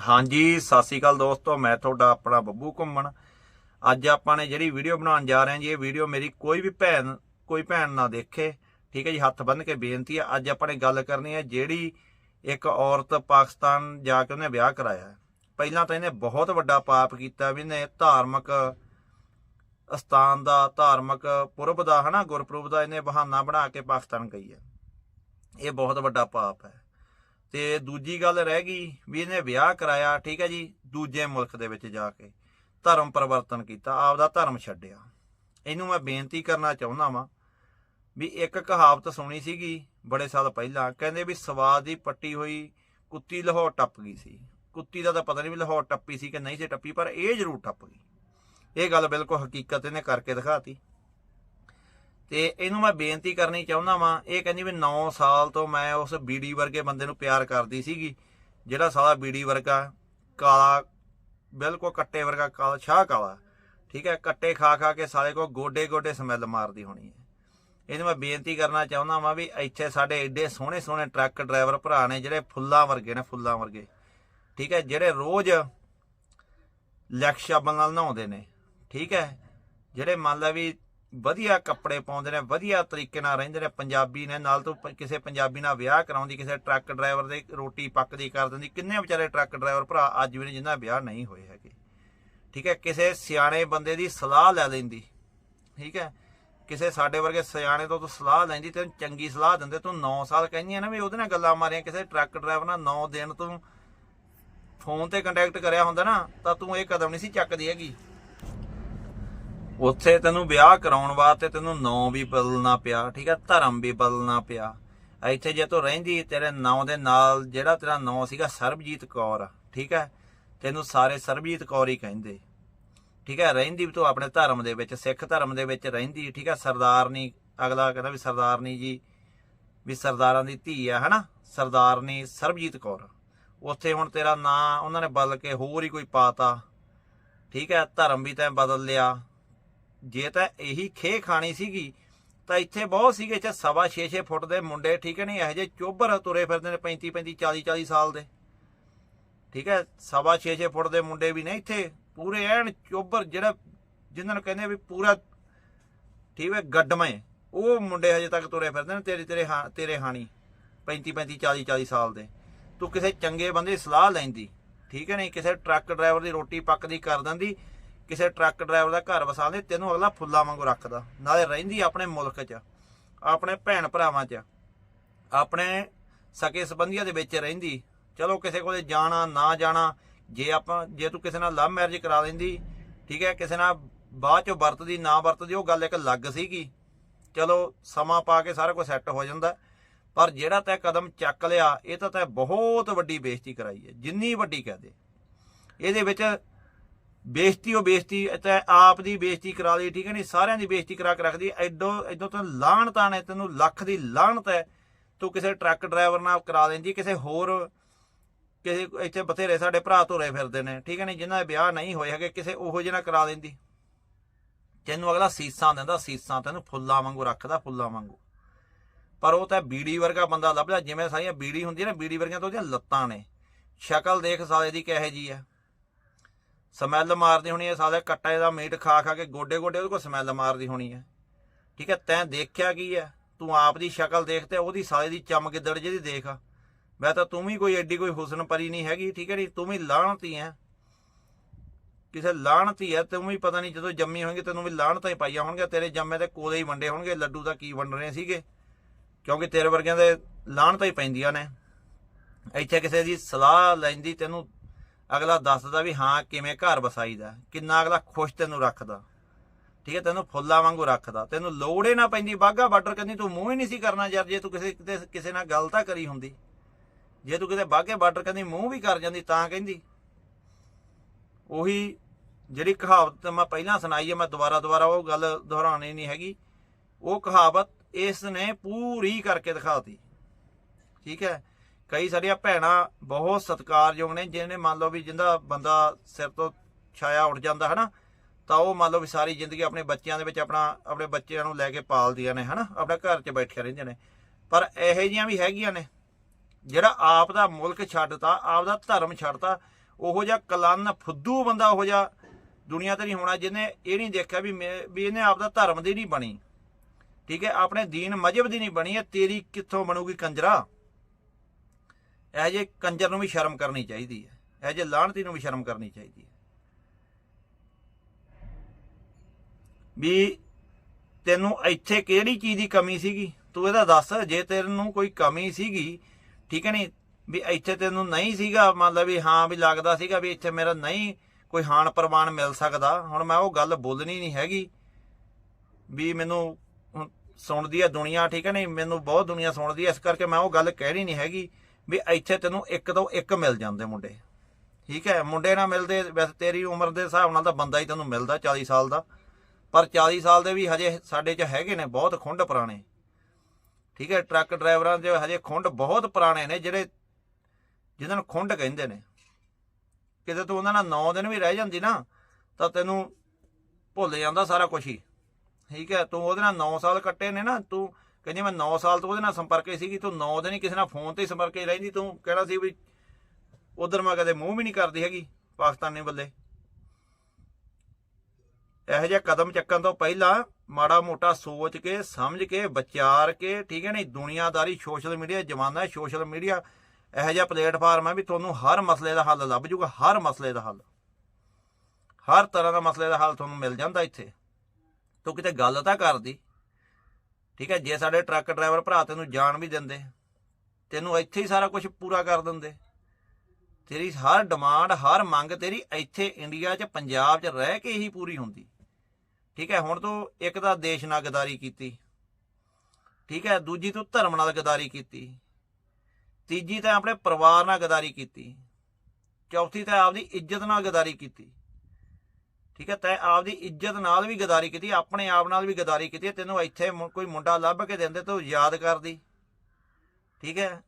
ਹਾਂਜੀ, ਸਤਿ ਸ੍ਰੀ ਅਕਾਲ ਦੋਸਤੋ, ਮੈਂ ਤੁਹਾਡਾ ਆਪਣਾ ਬੱਬੂ ਘੁੰਮਣ। ਅੱਜ ਆਪਾਂ ਨੇ ਜਿਹੜੀ ਵੀਡੀਓ ਬਣਾਉਣ ਜਾ ਰਹੇ ਹਾਂ ਜੀ, ਇਹ ਵੀਡੀਓ ਮੇਰੀ ਕੋਈ ਵੀ ਭੈਣ, ਕੋਈ ਭੈਣ ਨਾ ਦੇਖੇ। ਠੀਕ ਹੈ ਜੀ, ਹੱਥ ਬੰਨ੍ਹ ਕੇ ਬੇਨਤੀ ਹੈ, ਅੱਜ ਆਪਾਂ ਨੇ ਗੱਲ ਕਰਨੀ ਹੈ ਜਿਹੜੀ ਇੱਕ ਔਰਤ ਪਾਕਿਸਤਾਨ ਜਾ ਕੇ ਉਹਨੇ ਵਿਆਹ ਕਰਾਇਆ ਪਹਿਲਾਂ ਤਾਂ ਇਹਨੇ ਬਹੁਤ ਵੱਡਾ ਪਾਪ ਕੀਤਾ ਵੀ ਇਹਨੇ ਧਾਰਮਿਕ ਅਸਥਾਨ ਦਾ, ਧਾਰਮਿਕ ਪੁਰਬ ਦਾ, ਹਨਾ, ਗੁਰਪੁਰਬ ਦਾ ਇਹਨੇ ਬਹਾਨਾ ਬਣਾ ਕੇ ਪਾਕਿਸਤਾਨ ਗਈ ਹੈ। ਇਹ ਬਹੁਤ ਵੱਡਾ ਪਾਪ ਹੈ। ਤੇ ਦੂਜੀ ਗੱਲ ਰਹਿ ਗਈ ਵੀ ਇਹਨੇ ਵਿਆਹ ਕਰਾਇਆ, ਠੀਕ ਹੈ ਜੀ, ਦੂਜੇ ਮੁਲਕ ਦੇ ਵਿੱਚ ਜਾ ਕੇ ਧਰਮ ਪਰਿਵਰਤਨ ਕੀਤਾ, ਆਪਦਾ ਧਰਮ ਛੱਡਿਆ। ਇਹਨੂੰ ਮੈਂ ਬੇਨਤੀ ਕਰਨਾ ਚਾਹੁੰਦਾ ਵਾਂ ਵੀ ਇੱਕ ਕਹਾਵਤ ਸੁਣੀ ਸੀਗੀ ਬੜੇ ਸਾਲ ਪਹਿਲਾਂ, ਕਹਿੰਦੇ ਵੀ ਸਵਾਦ ਦੀ ਪੱਟੀ ਹੋਈ, ਕੁੱਤੀ ਲਾਹੌਰ ਟੱਪ ਗਈ ਸੀ। ਕੁੱਤੀ ਦਾ ਤਾਂ ਪਤਾ ਨਹੀਂ ਵੀ ਲਾਹੌਰ ਟੱਪੀ ਸੀ ਕਿ ਨਹੀਂ ਸੀ ਟੱਪੀ, ਪਰ ਇਹ ਜ਼ਰੂਰ ਟੱਪ ਗਈ। ਇਹ ਗੱਲ ਬਿਲਕੁਲ ਹਕੀਕਤ ਇਹਨੇ ਕਰਕੇ ਦਿਖਾਤੀ। ਤੇ ਇਹਨੂੰ ਮੈਂ ਬੇਨਤੀ ਕਰਨੀ ਚਾਹੁੰਦਾ ਵਾਂ, ਇਹ ਕਹਿੰਦੀ ਵੀ 9 ਸਾਲ ਤੋਂ ਮੈਂ ਉਸ ਬੀੜੀ ਵਰਗੇ ਬੰਦੇ ਨੂੰ ਪਿਆਰ ਕਰਦੀ ਸੀਗੀ, ਜਿਹੜਾ ਸਾਲਾ ਬੀੜੀ ਵਰਗਾ, ਕਾਲਾ, ਬਿਲਕੁਲ ਕੱਟੇ ਵਰਗਾ ਕਾਲਾ ਛਾਹ ਕਾਲਾ, ਠੀਕ ਹੈ, ਕੱਟੇ ਖਾ ਖਾ ਕੇ ਸਾਲੇ ਕੋ ਗੋਡੇ ਗੋਡੇ ਸਮੈਲ ਮਾਰਦੀ ਹੋਣੀ ਹੈ। ਇਹਨੂੰ ਮੈਂ ਬੇਨਤੀ ਕਰਨਾ ਚਾਹੁੰਦਾ ਵਾਂ ਵੀ ਇੱਥੇ ਸਾਡੇ ਐਡੇ ਸੋਹਣੇ ਸੋਹਣੇ ਟਰੱਕ ਡਰਾਈਵਰ ਭਰਾ ਨੇ, ਜਿਹੜੇ ਫੁੱਲਾਂ ਵਰਗੇ ਨੇ, ਫੁੱਲਾਂ ਵਰਗੇ, ਠੀਕ ਹੈ, ਜਿਹੜੇ ਰੋਜ਼ ਲੈਕਸ਼ਾਬਾਂ ਨਾਲ ਨਹਾਉਂਦੇ ਨੇ, ਠੀਕ ਹੈ, ਜਿਹੜੇ ਮੰਨ ਲਾ ਵੀ ਵਧੀਆ ਕੱਪੜੇ ਪਾਉਂਦੇ ਨੇ, ਵਧੀਆ ਤਰੀਕੇ ਨਾਲ ਰਹਿੰਦੇ ਨੇ, ਪੰਜਾਬੀ ਨੇ ਨਾਲ ਤੋਂ ਕਿਸੇ ਪੰਜਾਬੀ ਨਾਲ ਵਿਆਹ ਕਰਾਉਂਦੀ, ਕਿਸੇ ਟਰੱਕ ਡਰਾਈਵਰ ਦੇ ਰੋਟੀ ਪੱਕਦੀ ਕਰ ਦਿੰਦੀ, ਕਿੰਨੇ ਵਿਚਾਰੇ ਟਰੱਕ ਡਰਾਈਵਰ ਭਰਾ ਅੱਜ ਵੀ ਨੇ ਜਿਨ੍ਹਾਂ ਵਿਆਹ ਨਹੀਂ ਹੋਏ ਹੈਗੇ। ਠੀਕ ਹੈ, ਕਿਸੇ ਸਿਆਣੇ ਬੰਦੇ ਦੀ ਸਲਾਹ ਲੈ ਲੈਂਦੀ, ਠੀਕ ਹੈ, ਕਿਸੇ ਸਾਡੇ ਵਰਗੇ ਸਿਆਣੇ ਤੋਂ ਤੂੰ ਸਲਾਹ ਲੈਂਦੀ, ਤੈਨੂੰ ਚੰਗੀ ਸਲਾਹ ਦਿੰਦੇ, ਤੂੰ 9 ਸਾਲ ਕਹਿੰਦੀਆਂ ਨਾ ਵੀ ਉਹਦੇ ਨਾਲ ਗੱਲਾਂ ਮਾਰੀਆਂ, ਕਿਸੇ ਟਰੱਕ ਡਰਾਈਵਰ ਨਾਲ 9 ਦਿਨ ਤੂੰ ਫੋਨ ਤੇ ਕੰਟੈਕਟ ਕਰਿਆ ਹੁੰਦਾ ਨਾ, ਤਾਂ ਤੂੰ ਇਹ ਕਦਮ ਨਹੀਂ ਸੀ ਚੱਕਦੀ ਹੈਗੀ। ਉੱਥੇ ਤੈਨੂੰ ਵਿਆਹ ਕਰਾਉਣ ਵਾਸਤੇ ਤੈਨੂੰ ਨਾਂ ਵੀ ਬਦਲਣਾ ਪਿਆ, ਠੀਕ ਹੈ ਧਰਮ ਵੀ ਬਦਲਣਾ ਪਿਆ। ਇੱਥੇ ਜੇ ਤੂੰ ਰਹਿੰਦੀ, ਤੇਰੇ ਨਾਂ ਦੇ ਨਾਲ ਜਿਹੜਾ ਤੇਰਾ ਨਾਂ ਸੀਗਾ ਸਰਬਜੀਤ ਕੌਰ, ਠੀਕ ਹੈ ਤੈਨੂੰ ਸਾਰੇ ਸਰਬਜੀਤ ਕੌਰ ਹੀ ਕਹਿੰਦੇ। ਠੀਕ ਹੈ ਰਹਿੰਦੀ ਵੀ ਤੂੰ ਆਪਣੇ ਧਰਮ ਦੇ ਵਿੱਚ, ਸਿੱਖ ਧਰਮ ਦੇ ਵਿੱਚ ਰਹਿੰਦੀ, ਠੀਕ ਹੈ ਸਰਦਾਰਨੀ, ਅਗਲਾ ਕਹਿੰਦਾ ਵੀ ਸਰਦਾਰਨੀ ਜੀ, ਵੀ ਸਰਦਾਰਾਂ ਦੀ ਧੀ ਆ, ਹਨਾ? ਸਰਦਾਰਨੀ ਸਰਬਜੀਤ ਕੌਰ। ਉੱਥੇ ਹੁਣ ਤੇਰਾ ਨਾਂ ਉਹਨਾਂ ਨੇ ਬਦਲ ਕੇ ਹੋਰ ਹੀ ਕੋਈ ਪਾਤਾ। ਠੀਕ ਹੈ ਧਰਮ ਵੀ ਤੈਂ ਬਦਲ ਲਿਆ। ਜੇ ਤਾਂ ਇਹੀ ਖੇ ਖਾਣੀ ਸੀਗੀ, ਤਾਂ ਇੱਥੇ ਬਹੁਤ ਸੀਗੇ ਇੱਥੇ ਸਵਾ 6-6 ਫੁੱਟ ਦੇ ਮੁੰਡੇ, ਠੀਕ ਹੈ ਨਹੀਂ ਇਹੋ ਜਿਹੇ ਚੋਬਰ ਤੁਰੇ ਫਿਰਦੇ ਨੇ 35 35 40 40 ਸਾਲ ਦੇ। ਠੀਕ ਹੈ, ਸਵਾ 6-6 ਫੁੱਟ ਦੇ ਮੁੰਡੇ ਵੀ ਨੇ ਇੱਥੇ, ਪੂਰੇ ਐਨ ਚੋਬਰ ਜਿਹੜਾ ਜਿਨ੍ਹਾਂ ਨੂੰ ਕਹਿੰਦੇ ਵੀ ਪੂਰਾ, ਠੀਕ ਹੈ, ਗੱਡਮੇ। ਉਹ ਮੁੰਡੇ ਹਜੇ ਤੱਕ ਤੁਰੇ ਫਿਰਦੇ ਨੇ, ਤੇਰੇ ਤੇਰੇ ਹਾਂ, ਤੇਰੇ ਹਾਣੀ 35 35 40 40 ਸਾਲ ਦੇ। ਤੂੰ ਕਿਸੇ ਚੰਗੇ ਬੰਦੇ ਦੀ ਸਲਾਹ ਲੈਂਦੀ, ਠੀਕ ਹੈ ਨਹੀਂ ਕਿਸੇ ਟਰੱਕ ਡਰਾਈਵਰ ਦੀ ਰੋਟੀ ਪੱਕਦੀ, ਕਰ ਦਿੰਦੀ ਕਿਸੇ ਟਰੱਕ ਡਰਾਈਵਰ ਦਾ ਘਰ ਵਸਾ ਵਸਾਉਂਦੇ ਤੈਨੂੰ ਅਗਲਾ ਫੁੱਲਾਂ ਵਾਂਗੂ ਰੱਖਦਾ। ਨਾਲੇ ਰਹਿੰਦੀ ਆਪਣੇ ਮੁਲਕ 'ਚ, ਆਪਣੇ ਭੈਣ ਭਰਾਵਾਂ 'ਚ, ਆਪਣੇ ਸਕੇ ਸੰਬੰਧੀਆਂ ਦੇ ਵਿੱਚ ਰਹਿੰਦੀ। ਚਲੋ ਕਿਸੇ ਕੋਲੇ ਜਾਣਾ, ਨਾ ਜਾਣਾ, ਜੇ ਆਪਾਂ, ਜੇ ਤੂੰ ਕਿਸੇ ਨਾਲ ਲਵ ਮੈਰਿਜ ਕਰਾ ਲੈਂਦੀ, ਠੀਕ ਹੈ, ਕਿਸੇ ਨਾਲ ਬਾਅਦ ਚੋਂ ਵਰਤਦੀ, ਨਾ ਵਰਤਦੀ, ਉਹ ਗੱਲ ਇੱਕ ਲੱਗ ਸੀਗੀ। ਚਲੋ ਸਮਾਂ ਪਾ ਕੇ ਸਾਰਾ ਕੁਝ ਸੈੱਟ ਹੋ ਜਾਂਦਾ। ਪਰ ਜਿਹੜਾ ਤੈ ਕਦਮ ਚੱਕ ਲਿਆ, ਇਹ ਤਾਂ ਤੈ ਬਹੁਤ ਵੱਡੀ ਬੇਇੱਜ਼ਤੀ ਕਰਾਈ ਹੈ, ਜਿੰਨੀ ਵੱਡੀ ਕਹਦੇ। ਇਹਦੇ ਵਿੱਚ ਬੇਇੱਜ਼ਤੀ ਉਹ ਬੇਇੱਜ਼ਤੀ ਤੇ ਆਪ ਦੀ ਬੇਇੱਜ਼ਤੀ ਕਰਾ ਲਈ, ਠੀਕ ਹੈ ਨਹੀਂ ਸਾਰਿਆਂ ਦੀ ਬੇਇੱਜ਼ਤੀ ਕਰਾ ਕੇ ਰੱਖਦੀ ਐਡੋ ਐਡੋ ਤਾਂ ਲਾਹਣਤਾਂ ਨੇ, ਤੈਨੂੰ ਲੱਖ ਦੀ ਲਾਹਣਤ ਹੈ, ਤੂੰ ਕਿਸੇ ਟਰੱਕ ਡਰਾਈਵਰ ਨਾਲ ਕਰਾ ਲੈਂਦੀ, ਕਿਸੇ ਹੋਰ ਕਿਸੇ ਇੱਥੇ ਬਥੇਰੇ ਸਾਡੇ ਭਰਾ ਧੋਰੇ ਫਿਰਦੇ ਨੇ, ਠੀਕ ਹੈ ਨਹੀਂ ਜਿਨ੍ਹਾਂ ਦੇ ਵਿਆਹ ਨਹੀਂ ਹੋਏ ਹੈਗੇ, ਕਿਸੇ ਉਹੋ ਜਿਹੇ ਨਾਲ ਕਰਾ ਦਿੰਦੀ ਤੈਨੂੰ ਅਗਲਾ ਸੀਸਾਂ ਦਿੰਦਾ, ਸੀਸਾਂ ਤੈਨੂੰ ਫੁੱਲਾਂ ਵਾਂਗੂ ਰੱਖਦਾ, ਫੁੱਲਾਂ ਵਾਂਗੂ। ਪਰ ਉਹ ਤਾਂ ਬੀੜੀ ਵਰਗਾ ਬੰਦਾ ਲੱਭਦਾ, ਜਿਵੇਂ ਸਾਰੀਆਂ ਬੀੜੀ ਹੁੰਦੀ ਹੈ ਨਾ, ਬੀੜੀ ਵਰਗੀਆਂ ਤਾਂ ਉਹਦੀਆਂ ਲੱਤਾਂ ਨੇ। ਸ਼ਕਲ ਦੇਖ ਸਾਲੇ ਦੀ ਕਿਹੋ ਜੀ ਹੈ। ਸਮੈਲ ਮਾਰਦੀ ਹੋਣੀ ਹੈ, ਸਾਲੇ ਕੱਟੇ ਦਾ ਮੀਟ ਖਾ ਖਾ ਕੇ ਗੋਡੇ ਗੋਡੇ ਉਹਦੇ ਕੋਲ ਸਮੈਲ ਮਾਰਦੀ ਹੋਣੀ ਹੈ। ਠੀਕ ਹੈ, ਤੈਂ ਦੇਖਿਆ ਕੀ ਹੈ? ਤੂੰ ਆਪ ਦੀ ਸ਼ਕਲ ਦੇਖ ਤੇ ਉਹਦੀ ਸਾਲੇ ਦੀ ਚਮਗਿੱਦੜ ਜਿਹਦੀ ਦੇਖ। ਮੈਂ ਤਾਂ ਤੂੰ ਵੀ ਕੋਈ ਐਡੀ ਕੋਈ ਹੁਸਨ ਪਰੀ ਨਹੀਂ ਹੈਗੀ, ਠੀਕ ਹੈ ਨਹੀਂ ਤੂੰ ਵੀ ਲਾਹਣਤੀ ਹੈ ਕਿਸੇ ਲਾਹਣਤੀ ਹੈ ਤੂੰ ਵੀ ਪਤਾ ਨਹੀਂ ਜਦੋਂ ਜੰਮੀ ਹੋਏਗੀ ਤੈਨੂੰ ਵੀ ਲਾਹਣਤਾਂ ਹੀ ਪਾਈਆਂ ਹੋਣਗੀਆਂ, ਤੇਰੇ ਜੰਮੇ ਤੇ ਕੋਲੇ ਹੀ ਵੰਡੇ ਹੋਣਗੇ, ਲੱਡੂ ਦਾ ਕੀ ਵੰਡ ਰਹੇ ਸੀਗੇ? ਕਿਉਂਕਿ ਤੇਰੇ ਵਰਗਿਆਂ ਦੇ ਲਾਹਣਤਾਂ ਹੀ ਪੈਂਦੀਆਂ ਨੇ। ਇੱਥੇ ਕਿਸੇ ਦੀ ਸਲਾਹ ਲੈਂਦੀ ਤੈਨੂੰ ਅਗਲਾ ਦੱਸਦਾ ਵੀ ਹਾਂ ਕਿਵੇਂ ਘਰ ਵਸਾਈਦਾ, ਕਿੰਨਾ ਅਗਲਾ ਖੁਸ਼ ਤੈਨੂੰ ਰੱਖਦਾ। ਠੀਕ ਹੈ, ਤੈਨੂੰ ਫੁੱਲਾਂ ਵਾਂਗੂ ਰੱਖਦਾ। ਤੈਨੂੰ ਲੋੜ ਹੀ ਨਾ ਪੈਂਦੀ ਬਾਗਾ ਬਾਰਡਰ ਕਹਿੰਦੀ, ਤੂੰ ਮੂੰਹ ਹੀ ਨਹੀਂ ਸੀ ਕਰਨਾ ਯਾਰ, ਜੇ ਤੂੰ ਕਿਸੇ, ਕਿਤੇ- ਕਿਸੇ ਨਾਲ ਗੱਲ ਤਾਂ ਕਰੀ ਹੁੰਦੀ। ਜੇ ਤੂੰ ਕਿਤੇ ਬਾਗੇ ਬਾਰਡਰ ਕਹਿੰਦੀ, ਮੂੰਹ ਵੀ ਕਰ ਜਾਂਦੀ ਤਾਂ ਕਹਿੰਦੀ। ਉਹੀ ਜਿਹੜੀ ਕਹਾਵਤ ਮੈਂ ਪਹਿਲਾਂ ਸੁਣਾਈ ਹੈ, ਮੈਂ ਦੁਬਾਰਾ ਦੁਬਾਰਾ ਉਹ ਗੱਲ ਦੁਹਰਾਉਣੀ ਨਹੀਂ ਹੈਗੀ। ਉਹ ਕਹਾਵਤ ਇਸ ਨੇ ਪੂਰੀ ਕਰਕੇ ਦਿਖਾਤੀ ਠੀਕ ਹੈ ਕਈ ਸਾਡੀਆਂ ਭੈਣਾਂ ਬਹੁਤ ਸਤਿਕਾਰਯੋਗ ਨੇ, ਜਿਹਨੇ ਮੰਨ ਲਓ ਵੀ ਜਿੰਦਾ ਬੰਦਾ ਸਿਰ ਤੋਂ ਛਾਇਆ ਉੱਡ ਜਾਂਦਾ, ਹਨਾ, ਤਾਂ ਉਹ ਮੰਨ ਲਓ ਵੀ ਸਾਰੀ ਜ਼ਿੰਦਗੀ ਆਪਣੇ ਬੱਚਿਆਂ ਦੇ ਵਿੱਚ ਆਪਣਾ, ਆਪਣੇ ਬੱਚਿਆਂ ਨੂੰ ਲੈ ਕੇ ਪਾਲਦੀਆਂ ਨੇ, ਹਨਾ, ਆਪਣੇ ਘਰ 'ਚ ਬੈਠੀਆਂ ਰਹਿੰਦੀਆਂ ਨੇ। ਪਰ ਇਹੋ ਜਿਹੀਆਂ ਵੀ ਹੈਗੀਆਂ ਨੇ, ਜਿਹੜਾ ਆਪ ਦਾ ਮੁਲਕ ਛੱਡਤਾ, ਆਪ ਦਾ ਧਰਮ ਛੱਡਤਾ, ਉਹੋ ਜਿਹਾ ਕਲਨ ਫੁੱਦੂ ਬੰਦਾ ਉਹੋ ਜਿਹਾ ਦੁਨੀਆ ਤੇ ਨਹੀਂ ਹੋਣਾ, ਜਿਹਨੇ ਇਹ ਨਹੀਂ ਦੇਖਿਆ ਵੀ ਮੈਂ- ਵੀ ਇਹਨੇ ਆਪਦਾ ਧਰਮ ਦੀ ਨਹੀਂ ਬਣੀ। ਠੀਕ ਹੈ, ਆਪਣੇ ਦੀਨ ਮਜਹਬ ਦੀ ਨਹੀਂ ਬਣੀ ਹੈ, ਤੇਰੀ ਕਿੱਥੋਂ ਬਣੂਗੀ ਕੰਜਰਾ? ਇਹ ਜੇ ਕੰਜਰ ਨੂੰ ਵੀ ਸ਼ਰਮ ਕਰਨੀ ਚਾਹੀਦੀ ਹੈ, ਇਹ ਜੇ ਲਾਹਣਤੀ ਨੂੰ ਵੀ ਸ਼ਰਮ ਕਰਨੀ ਚਾਹੀਦੀ ਹੈ। ਵੀ ਤੈਨੂੰ ਇੱਥੇ ਕਿਹੜੀ ਚੀਜ਼ ਦੀ ਕਮੀ ਸੀਗੀ? ਤੂੰ ਇਹਦਾ ਦੱਸ, ਜੇ ਤੈਨੂੰ ਕੋਈ ਕਮੀ ਸੀਗੀ, ਠੀਕ ਹੈ ਨਹੀਂ ਵੀ ਇੱਥੇ ਤੈਨੂੰ ਨਹੀਂ ਸੀਗਾ ਮਤਲਬ ਵੀ ਹਾਂ ਵੀ ਲੱਗਦਾ ਸੀਗਾ ਵੀ ਇੱਥੇ ਮੇਰਾ ਨਹੀਂ ਕੋਈ ਹਾਨ ਪ੍ਰਵਾਨ ਮਿਲ ਸਕਦਾ। ਹੁਣ ਮੈਂ ਉਹ ਗੱਲ ਬੋਲਣੀ ਨਹੀਂ ਹੈਗੀ। ਵੀ ਮੈਨੂੰ ਸੁਣਦੀ ਹੈ ਦੁਨੀਆ, ਠੀਕ ਹੈ ਨਹੀਂ ਮੈਨੂੰ ਬਹੁਤ ਦੁਨੀਆ ਸੁਣਦੀ ਹੈ, ਇਸ ਕਰਕੇ ਮੈਂ ਉਹ ਗੱਲ ਕਹਿਣੀ ਨਹੀਂ ਹੈਗੀ। ਵੀ ਇੱਥੇ ਤੈਨੂੰ ਇੱਕ ਤੋਂ ਇੱਕ ਮਿਲ ਜਾਂਦੇ ਮੁੰਡੇ। ਠੀਕ ਹੈ, ਮੁੰਡੇ ਨਾ ਮਿਲਦੇ, ਵੈਸੇ ਤੇਰੀ ਉਮਰ ਦੇ ਹਿਸਾਬ ਨਾਲ ਤਾਂ ਬੰਦਾ ਹੀ ਤੈਨੂੰ ਮਿਲਦਾ 40 ਸਾਲ ਦਾ। ਪਰ 40 ਸਾਲ ਦੇ ਵੀ ਹਜੇ ਸਾਡੇ 'ਚ ਹੈਗੇ ਨੇ, ਬਹੁਤ ਖੁੰਡ ਪੁਰਾਣੇ। ਠੀਕ ਹੈ, ਟਰੱਕ ਡਰਾਈਵਰਾਂ 'ਚ ਹਜੇ ਖੁੰਡ ਬਹੁਤ ਪੁਰਾਣੇ ਨੇ, ਜਿਹੜੇ ਜਿਹਨਾਂ ਨੂੰ ਖੁੰਡ ਕਹਿੰਦੇ ਨੇ। ਕਿਤੇ ਤੂੰ ਉਹਨਾਂ ਨਾਲ 9 ਦਿਨ ਵੀ ਰਹਿ ਜਾਂਦੀ ਨਾ, ਤਾਂ ਤੈਨੂੰ ਭੁੱਲ ਜਾਂਦਾ ਸਾਰਾ ਕੁਝ ਹੀ। ਠੀਕ ਹੈ, ਤੂੰ ਉਹਦੇ ਨਾਲ 9 ਸਾਲ ਕੱਟੇ ਨੇ ਨਾ, ਤੂੰ ਕਹਿੰਦੀ ਮੈਂ 9 ਸਾਲ ਤੋਂ ਉਹਦੇ ਨਾਲ ਸੰਪਰਕ ਸੀਗੀ, ਤੂੰ 9 ਦਿਨ ਹੀ ਕਿਸੇ ਨਾਲ ਫੋਨ ਤੇ ਸੰਪਰਕ ਰਹਿੰਦੀ, ਤੂੰ ਕਹਿਣਾ ਸੀ ਵੀ ਉਧਰ ਮੈਂ ਕਦੇ ਮੂੰਹ ਵੀ ਨਹੀਂ ਕਰਦੀ ਹੈਗੀ ਪਾਕਿਸਤਾਨੀ ਬੱਲੇ। ਇਹੋ ਜਿਹਾ ਕਦਮ ਚੱਕਣ ਤੋਂ ਪਹਿਲਾਂ ਮਾੜਾ ਮੋਟਾ ਸੋਚ ਕੇ, ਸਮਝ ਕੇ, ਵਿਚਾਰ ਕੇ, ਠੀਕ ਹੈ ਨਹੀਂ, ਦੁਨੀਆਦਾਰੀ ਸੋਸ਼ਲ ਮੀਡੀਆ ਜ਼ਮਾਨਾ ਹੈ, ਸੋਸ਼ਲ ਮੀਡੀਆ ਇਹੋ ਜਿਹਾ ਪਲੇਟਫਾਰਮ ਹੈ ਵੀ ਤੁਹਾਨੂੰ ਹਰ ਮਸਲੇ ਦਾ ਹੱਲ ਲੱਭ ਜੂਗਾ, ਹਰ ਮਸਲੇ ਦਾ ਹੱਲ। ਹਰ ਤਰ੍ਹਾਂ ਦਾ ਮਸਲੇ ਦਾ ਹੱਲ ਤੁਹਾਨੂੰ ਮਿਲ ਜਾਂਦਾ ਇੱਥੇ। ਤੂੰ ਕਿਤੇ ਗੱਲ ਤਾਂ ਕਰਦੀ। ਠੀਕ ਹੈ, ਜੇ ਸਾਡੇ ਟਰੱਕ ਡਰਾਈਵਰ ਭਰਾ ਤੈਨੂੰ ਜਾਣ ਵੀ ਦਿੰਦੇ, ਤੈਨੂੰ ਇੱਥੇ ਹੀ ਸਾਰਾ ਕੁਝ ਪੂਰਾ ਕਰ ਦਿੰਦੇ। ਤੇਰੀ ਹਰ ਡਿਮਾਂਡ ਹਰ ਮੰਗ ਤੇਰੀ ਇੱਥੇ ਇੰਡੀਆ 'ਚ, ਪੰਜਾਬ 'ਚ ਰਹਿ ਕੇ ਹੀ ਪੂਰੀ ਹੁੰਦੀ। ਠੀਕ ਹੈ, ਹੁਣ ਤੂੰ ਇੱਕ ਤਾਂ ਦੇਸ਼ ਨਾਲ ਗਦਾਰੀ ਕੀਤੀ। ਠੀਕ ਹੈ, ਦੂਜੀ ਤੂੰ ਧਰਮ ਨਾਲ ਗਦਾਰੀ ਕੀਤੀ। ਤੀਜੀ ਤਾਂ ਆਪਣੇ ਪਰਿਵਾਰ ਨਾਲ ਗਦਾਰੀ ਕੀਤੀ। ਚੌਥੀ ਤਾਂ ਆਪਦੀ ਇੱਜ਼ਤ ਨਾਲ ਗਦਾਰੀ ਕੀਤੀ। ਠੀਕ ਹੈ, ਤੈਂ ਆਪਦੀ ਇੱਜ਼ਤ ਨਾਲ ਵੀ ਗਦਾਰੀ ਕੀਤੀ, ਆਪਣੇ ਆਪ ਨਾਲ ਵੀ ਗਦਾਰੀ ਕੀਤੀ, ਤੈਨੂੰ ਇੱਥੇ ਕੋਈ ਮੁੰਡਾ ਲੱਭ ਕੇ ਦਿੰਦੇ ਤੂੰ ਯਾਦ ਕਰਦੀ। ਠੀਕ ਹੈ